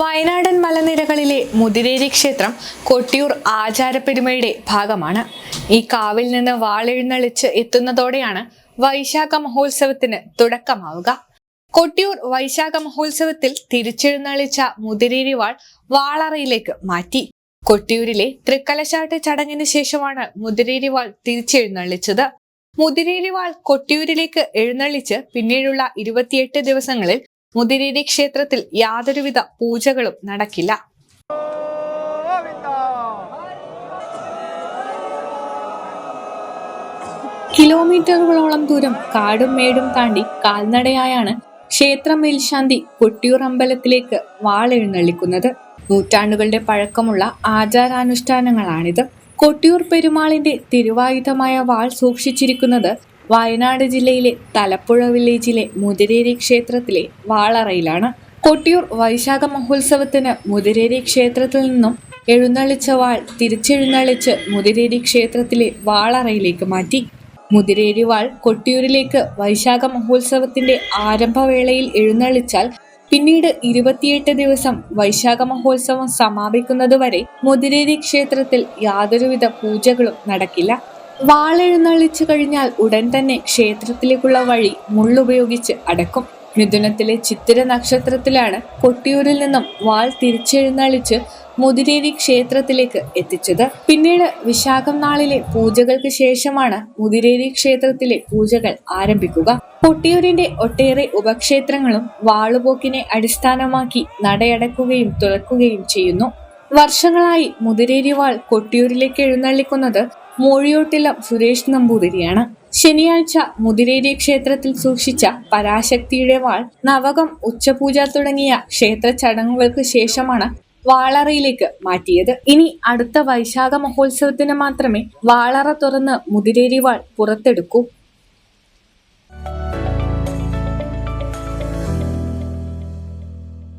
വയനാടൻ മലനിരകളിലെ മുതിരേരി ക്ഷേത്രം കൊട്ടിയൂർ ആചാരപ്പെരുമയുടെ ഭാഗമാണ്. ഈ കാവിൽ നിന്ന് വാളെഴുന്നള്ളിച്ച് എത്തുന്നതോടെയാണ് വൈശാഖ മഹോത്സവത്തിന് തുടക്കമാവുക. കൊട്ടിയൂർ വൈശാഖ മഹോത്സവത്തിൽ തിരിച്ചെഴുന്നള്ളിച്ച മുതിരേരി വാൾ വാളറയിലേക്ക് മാറ്റി. കൊട്ടിയൂരിലെ തൃക്കലശാട്ട് ചടങ്ങിന് ശേഷമാണ് മുതിരേരി വാൾ തിരിച്ചെഴുന്നള്ളിച്ചത്. മുതിരേരി വാൾ കൊട്ടിയൂരിലേക്ക് എഴുന്നള്ളിച്ച് പിന്നീടുള്ള ഇരുപത്തിയെട്ട് ദിവസങ്ങളിൽ മുതിരേരി ക്ഷേത്രത്തിൽ യാതൊരുവിധ പൂജകളും നടക്കില്ല. കിലോമീറ്ററുകളോളം ദൂരം കാടും മേടും താണ്ടി കാൽനടയായാണ് ക്ഷേത്ര മേൽശാന്തി കൊട്ടിയൂർ അമ്പലത്തിലേക്ക് വാളെഴുന്നള്ളിക്കുന്നത്. നൂറ്റാണ്ടുകളുടെ പഴക്കമുള്ള ആചാരാനുഷ്ഠാനങ്ങളാണിത്. കൊട്ടിയൂർ പെരുമാളിന്റെ തിരുവായുധമായ വാൾ സൂക്ഷിച്ചിരിക്കുന്നത് വയനാട് ജില്ലയിലെ തലപ്പുഴ വില്ലേജിലെ മുതിരേരി ക്ഷേത്രത്തിലെ വാളറയിലാണ്. കൊട്ടിയൂർ വൈശാഖ മഹോത്സവത്തിന് മുതിരേരി ക്ഷേത്രത്തിൽ നിന്നും എഴുന്നള്ളിച്ച വാൾ തിരിച്ചെഴുന്നള്ളിച്ച് മുതിരേരി ക്ഷേത്രത്തിലെ വാളറയിലേക്ക് മാറ്റി. മുതിരേരി വാൾ കൊട്ടിയൂരിലേക്ക് വൈശാഖ മഹോത്സവത്തിന്റെ ആരംഭവേളയിൽ എഴുന്നള്ളിച്ചാൽ പിന്നീട് ഇരുപത്തിയെട്ട് ദിവസം വൈശാഖ മഹോത്സവം സമാപിക്കുന്നതുവരെ മുതിരേരി ക്ഷേത്രത്തിൽ യാതൊരുവിധ പൂജകളും നടക്കില്ല. വാളെഴുന്നള്ളിച്ചു കഴിഞ്ഞാൽ ഉടൻ തന്നെ ക്ഷേത്രത്തിലേക്കുള്ള വഴി മുള്ളുപയോഗിച്ച് അടക്കും. മിഥുനത്തിലെ ചിത്തിര നക്ഷത്രത്തിലാണ് കൊട്ടിയൂരിൽ നിന്നും വാൾ തിരിച്ചെഴുന്നള്ളിച്ച് മുതിരേരി ക്ഷേത്രത്തിലേക്ക് എത്തിച്ചത്. പിന്നീട് വിശാഖം നാളിലെ പൂജകൾക്ക് ശേഷമാണ് മുതിരേരി ക്ഷേത്രത്തിലെ പൂജകൾ ആരംഭിക്കുക. കൊട്ടിയൂരിന്റെ ഒട്ടേറെ ഉപക്ഷേത്രങ്ങളും വാളുപോക്കിനെ അടിസ്ഥാനമാക്കി നടയടക്കുകയും തുറക്കുകയും ചെയ്യുന്നു. വർഷങ്ങളായി മുതിരേരി വാൾ കൊട്ടിയൂരിലേക്ക് എഴുന്നള്ളിക്കുന്നത് മൂഴിയോട്ടിലം സുരേഷ് നമ്പൂതിരിയാണ്. ശനിയാഴ്ച മുതിരേരി ക്ഷേത്രത്തിൽ സൂക്ഷിച്ച പരാശക്തിയുടെ വാൾ നവകം ഉച്ചപൂജ തുടങ്ങിയ ക്ഷേത്ര ചടങ്ങുകൾക്ക് ശേഷമാണ് വാളറയിലേക്ക് മാറ്റിയത്. ഇനി അടുത്ത വൈശാഖ മഹോത്സവത്തിന് മാത്രമേ വാളറ തുറന്ന് മുതിരേരി വാൾ പുറത്തെടുക്കൂ.